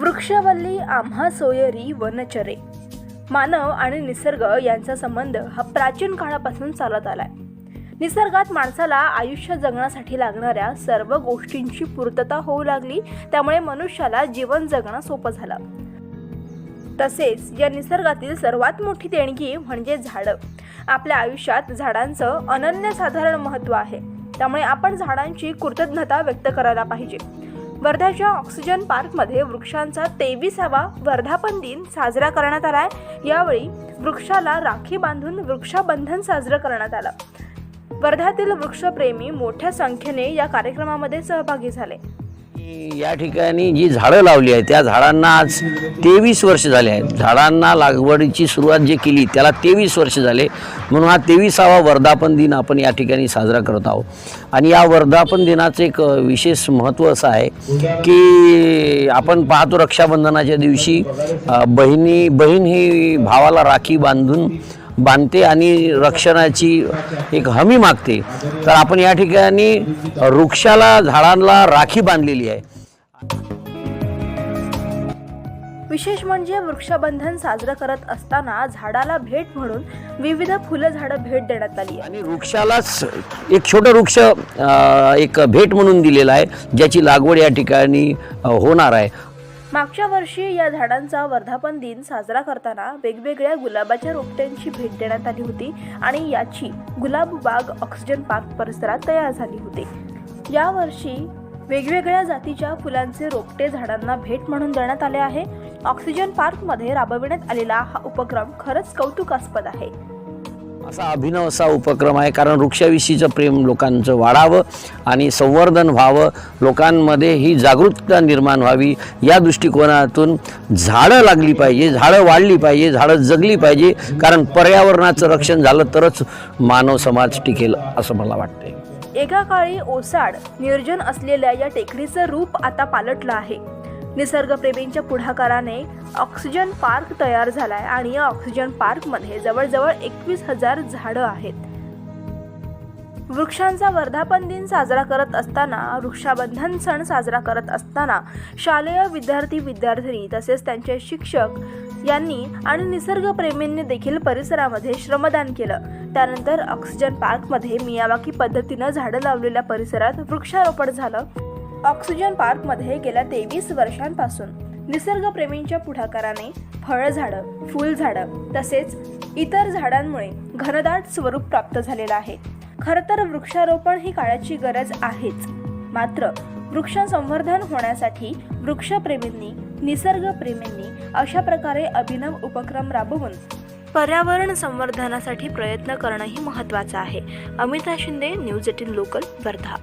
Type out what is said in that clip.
वृक्षवल्ली आम्हा सोयरी वनचरे. मानव आणि निसर्ग यांचा संबंध हा प्राचीन काळापासून चालत आलाय. निसर्गात माणसाला आयुष्य जगण्यासाठी लागणाऱ्या सर्व गोष्टींची पूर्तता होऊ लागली त्यामुळे मनुष्याला जीवन जगणं सोपं झालं. तसेच या निसर्गातील सर्वात मोठी देणगी म्हणजे झाडं. आपल्या आयुष्यात झाडांचं अनन्यसाधारण महत्त्व आहे. त्यामुळे आपण झाडांची कृतज्ञता व्यक्त करायला पाहिजे. वर्ध्याच्या ऑक्सिजन पार्कमध्ये वृक्षांचा तेविसावा वर्धापन दिन साजरा करण्यात आलाय. यावेळी वृक्षाला राखी बांधून वृक्षाबंधन साजरं करण्यात आलं. वर्ध्यातील वृक्षप्रेमी मोठ्या संख्येने या कार्यक्रमामध्ये सहभागी झाले. या ठिकाणी जी झाडं लावली आहेत त्या झाडांना आज तेवीस वर्ष झाले आहेत. झाडांना लागवडीची सुरुवात जे केली त्याला तेवीस वर्ष झाले. म्हणून हा तेविसावा वर्धापन दिन आपण या ठिकाणी साजरा करत आहोत. आणि या वर्धापन दिनाचं एक विशेष महत्त्व असं आहे की आपण पाहतो रक्षाबंधनाच्या दिवशी बहिणी बहीण ही भावाला राखी बांधून बांधते आणि रक्षणाची एक हमी मागते. तर आपण या ठिकाणी वृक्षाला झाडांना राखी बांधलेली आहे. विशेष म्हणजे वृक्षबंधन साजरं करत असताना झाडाला भेट म्हणून विविध फुलं झाडं भेट देण्यात आली आणि वृक्षालाच एक छोटं वृक्ष एक भेट म्हणून दिलेलं आहे ज्याची लागवड या ठिकाणी होणार आहे. मागच्या वर्षी या झाडांचा वर्धापन दिन साजरा करताना वेगवेगळ्या गुलाबाच्या रोपट्यांची भेट देण्यात आली होती आणि याची गुलाब बाग ऑक्सिजन पार्क परिसरात तयार झाली होती. यावर्षी वेगवेगळ्या जातीच्या फुलांचे रोपटे झाडांना भेट म्हणून देण्यात आले आहे. ऑक्सिजन पार्कमध्ये राबविण्यात आलेला हा उपक्रम खरंच कौतुकास्पद आहे. असा अभिनव असा उपक्रम आहे. कारण वृक्षाविषयीचं प्रेम लोकांचं वाढावं आणि संवर्धन व्हावं. लोकांमध्ये ही जागरूकता निर्माण व्हावी. या दृष्टिकोनातून झाडं लागली पाहिजे झाडं वाढली पाहिजे झाडं जगली पाहिजे. कारण पर्यावरणाचं रक्षण झालं तरच मानव समाज टिकेल असं मला वाटतंय. एका काळी ओसाड निर्जन असलेल्या या टेकडीचं रूप आता पालटलं आहे. निसर्गप्रेमींच्या पुढाकाराने ऑक्सिजन पार्क तयार झालाय आणि या ऑक्सिजन पार्कमध्ये जवळजवळ एकवीस हजार झाडं आहेत. वृक्षांचा वर्धापन दिन साजरा करत असताना वृक्षाबंधन सण साजरा करत असताना शालेय विद्यार्थी विद्यार्थिनी तसेच त्यांचे शिक्षक यांनी आणि निसर्गप्रेमींनी देखील परिसरामध्ये श्रमदान केलं. त्यानंतर ऑक्सिजन पार्कमध्ये मियावाकी पद्धतीनं झाडं लावलेल्या परिसरात वृक्षारोपण झालं. ऑक्सिजन पार्कमध्ये गेल्या तेवीस वर्षांपासून निसर्गप्रेमींच्या पुढाकाराने फळझाडं फुलझाडं तसेच इतर झाडांमुळे घनदाट स्वरूप प्राप्त झालेलं आहे. खरं तर वृक्षारोपण ही काळाची गरज आहेच. मात्र वृक्ष संवर्धन होण्यासाठी वृक्षप्रेमींनी निसर्गप्रेमींनी अशा प्रकारे अभिनव उपक्रम राबवून पर्यावरण संवर्धनासाठी प्रयत्न करणंही महत्त्वाचं आहे. Amita Shinde news eighteen local Wardha.